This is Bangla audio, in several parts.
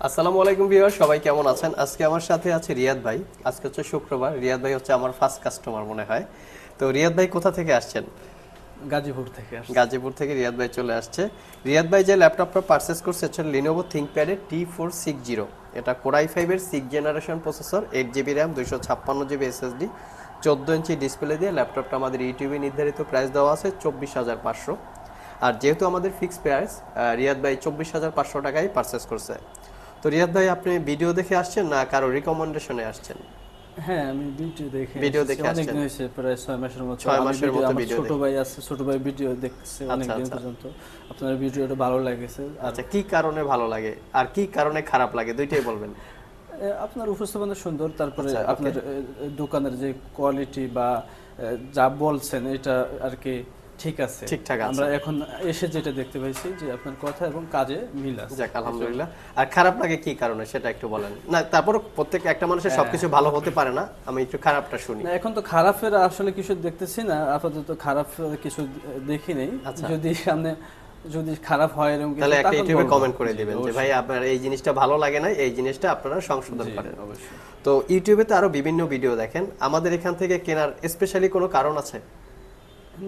আসসালামু আলাইকুম ভিউয়ার সবাই কেমন আছেন? আজকে আমার সাথে আছে রিয়াদ ভাই। আজকে হচ্ছে শুক্রবার। রিয়াদ ভাই হচ্ছে আমার ফার্স্ট কাস্টমার মনে হয়। তো রিয়াদ ভাই কোথা থেকে আসছেন? গাজীপুর থেকে গাজীপুর থেকে রিয়াদ ভাই চলে আসছে। রিয়াদ ভাই যে ল্যাপটপটা পারচেস করছে হচ্ছে লিনোভো থিঙ্কপ্যাডের টি ফোর সিক্স জিরো এটা কোরাই ফাইভের six generation processor eight GB RAM দুইশো ছাপ্পান্ন জিবি এসএসডি চোদ্দ ইঞ্চি ডিসপ্লে দিয়ে ল্যাপটপটা আমাদের ইউটিউবে নির্ধারিত প্রাইস দেওয়া আছে চব্বিশ হাজার পাঁচশো। আর যেহেতু আমাদের ফিক্স প্রাইস রিয়াদ ভাই চব্বিশ হাজার পাঁচশো টাকায় পারচেস করছে। তো রিয়াদ ভাই আপনি ভিডিও দেখে আসছেন না কারও রিকমেন্ডেশনে আসছেন? হ্যাঁ আমি ভিডিও দেখে ভিডিও দেখে। হয়েছে প্রায় ছয় মাসের মতো। ছয় মাসের ভিডিও- মতো ভিডিও ছোট ভাই আছে ছোট ভাই ভিডিও দেখছে অনেকদিন আচ্ছা। পর্যন্ত। আপনার ভিডিওটা ভালো লাগেছে আচ্ছা কি কারণে ভালো লাগে? আর কি কারণে খারাপ লাগে? দুইটাই বলবেন। আপনার উপস্থাপনা সুন্দর তারপরে আচ্ছা, আপনার দোকানের যে কোয়ালিটি বা যা বলছেন এটা আর কি ঠিক আছে। ঠিকঠাক আছে। আমরা এখন এসে যেটা দেখতে পাইছি যে আপনার কথা এবং কাজে মিল আছে। যাক আলহামদুলিল্লাহ। আর খারাপ লাগে কি কারণে? সেটা একটু বলেন। না তারপর প্রত্যেক একটা মানুষের হ্যাঁ। সবকিছু ভালো হতে পারে না। আমি একটু খারাপটা শুনি। না এখন তো খারাপের আসলে কিছু দেখতেছি না। আপাতত খারাপ কিছু দেখি নেই। আচ্ছা। যদি সামনে যদি খারাপ হয় এরকম তাহলে একটা ইউটিউবে কমেন্ট করে দিবেন যে ভাই আপনার এই জিনিসটা ভালো লাগে না এই জিনিসটা আপনারা সংশোধন করেন। অবশ্যই। তো ইউটিউবে তো আরও বিভিন্ন ভিডিও দেখেন। আমাদের এখান থেকে কেনার স্পেশালি কোনো কারণ আছে?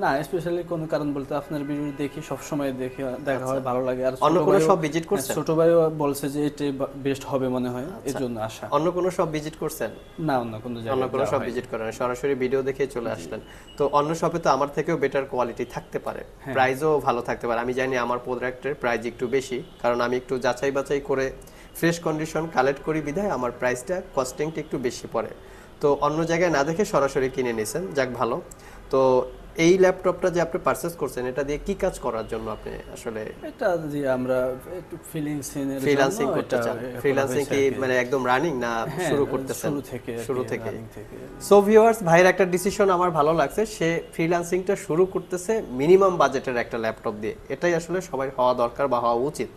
না স্পেশালি কোনো কারণ বলতে আপনার ভিডিও দেখি সব সময় দেখি দেখা হয় ভালো লাগে। আর অন্য কোনো সব ভিজিট করছেন? ছোট ভাইও বলছে যে এটাই বেস্ট হবে মনে হয় জন্য আশা। অন্য কোনো সব ভিজিট করছেন? না অন্য কোনো অন্য কোনো সব ভিজিট করেন সরাসরি ভিডিও দেখে চলে আসলেন। তো অন্য শপে তো আমার থেকেও বেটার কোয়ালিটি থাকতে পারে। হ্যাঁ। প্রাইসও ভালো থাকতে পারে। আমি জানি আমার প্রোডাক্টের প্রাইস একটু বেশি কারণ আমি একটু যাচাই বাছাই করে ফ্রেশ কন্ডিশন কালেক্ট করি বিধায় আমার প্রাইসটা কস্টিংটা একটু বেশি পড়ে। তো অন্য জায়গায় না দেখে সরাসরি কিনে নিয়েছেন যাক ভালো। তো এই ল্যাপটপটা যে আপনি পারচেস করছেন এটা দিয়ে কি কাজ করার জন্য আপনি আসলে এটা দিয়ে আমরা একটু ফিলিং সিনের ফ্রিল্যান্সিং করতে চান। ফ্রিল্যান্সিং কি মানে একদম রানিং না শুরু করতেছেন? হ্যাঁ, শুরু থেকে শুরু থেকে। running থেকে। সো ভিউয়ার্স ভাইয়ের একটা ডিসিশন আমার ভালো লাগছে। সে ফ্রিল্যান্সিংটা শুরু করতেছে মিনিমাম বাজেটের একটা ল্যাপটপ দিয়ে। এটাই আসলে সবাই হওয়া দরকার বা হওয়া উচিত।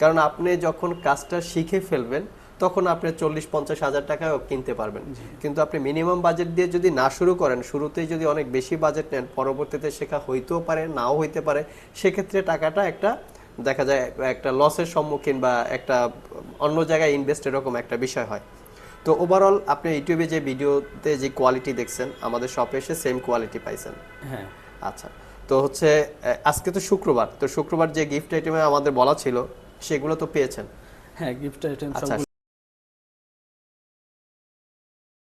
কারণ আপনি যখন কাজটা শিখে ফেলবেন তখন আপনি চল্লিশ পঞ্চাশ হাজার টাকাও কিনতে পারবেন। কিন্তু আপনি মিনিমাম বাজেট দিয়ে যদি না শুরু করেন শুরুতেই যদি অনেক বেশি বাজেট নেন পরবর্তীতে শেখা হইতেও পারে নাও হইতে পারে সেক্ষেত্রে টাকাটা একটা দেখা যায় একটা লসের সম্মুখীন বা একটা অন্য জায়গায় ইনভেস্ট এরকম একটা বিষয় হয়। তো ওভারঅল আপনি ইউটিউবে যে ভিডিওতে যে কোয়ালিটি দেখছেন আমাদের শপে এসে সেম কোয়ালিটি পাইছেন। হ্যাঁ। আচ্ছা তো হচ্ছে আজকে তো শুক্রবার তো শুক্রবার যে গিফট আইটেমে আমাদের বলা ছিল সেগুলো তো পেয়েছেন। হ্যাঁ গিফট আইটেম আচ্ছা